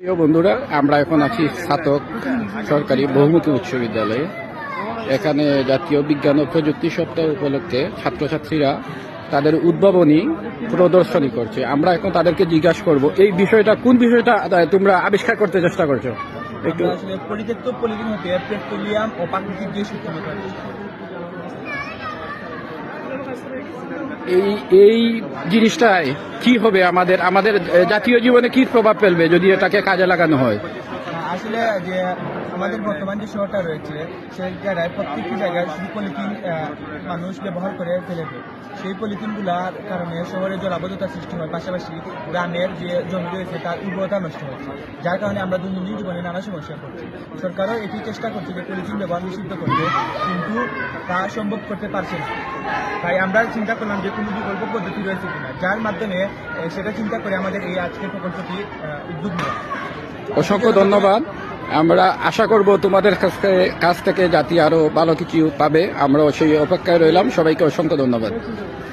প্রিয় বন্ধুরা, আমরা এখন আছি স্নাতক সরকারি বহুমুখী উচ্চ বিদ্যালয়ে। এখানে জাতীয় বিজ্ঞান ও প্রযুক্তি সপ্তাহ উপলক্ষে ছাত্রছাত্রীরা তাদের উদ্ভাবনী প্রদর্শনী করছে। আমরা এখন তাদেরকে জিজ্ঞাসা করব, এই বিষয়টা কোন বিষয়টা তোমরা আবিষ্কার করতে চেষ্টা করছ? একটু হতে পেট্রোলিয়াম ও প্রাকৃতিক করি এই এই জিনিসটায় কি হবে আমাদের আমাদের জাতীয় জীবনে কি প্রভাব ফেলবে যদি এটাকে কাজে লাগানো হয়? আসলে যে আমাদের বর্তমান যে শহরটা রয়েছে, সেই জায়গায় প্রত্যেকটি জায়গায় শুধু পলিথিন মানুষ ব্যবহার করে ফেলে দেয়। সেই পলিথিনগুলোর কারণে শহরে জলাবদ্ধতা সৃষ্টি হয়, পাশাপাশি গ্রামের যে জমি রয়েছে, তার উর্বরতা নষ্ট হচ্ছে। যার কারণে আমরা দৈনন্দিন জীবনে নানা সমস্যা করছি। সরকারও এটি চেষ্টা করছে যে পলিথিন ব্যবহার নিষিদ্ধ করতে, কিন্তু তা সম্ভব করতে পারছে না। তাই আমরা চিন্তা করলাম যে কোনো বিকল্প পদ্ধতি রয়েছে কিনা, যার মাধ্যমে সেটা চিন্তা করে আমাদের এই আজকের প্রকল্পটি উদ্যোগ নেওয়া। অসংখ্য ধন্যবাদ। আমরা আশা করব তোমাদের কাছ থেকে জাতি আরও ভালো কিছু পাবে। আমরা সেই অপেক্ষায় রইলাম। সবাইকে অসংখ্য ধন্যবাদ।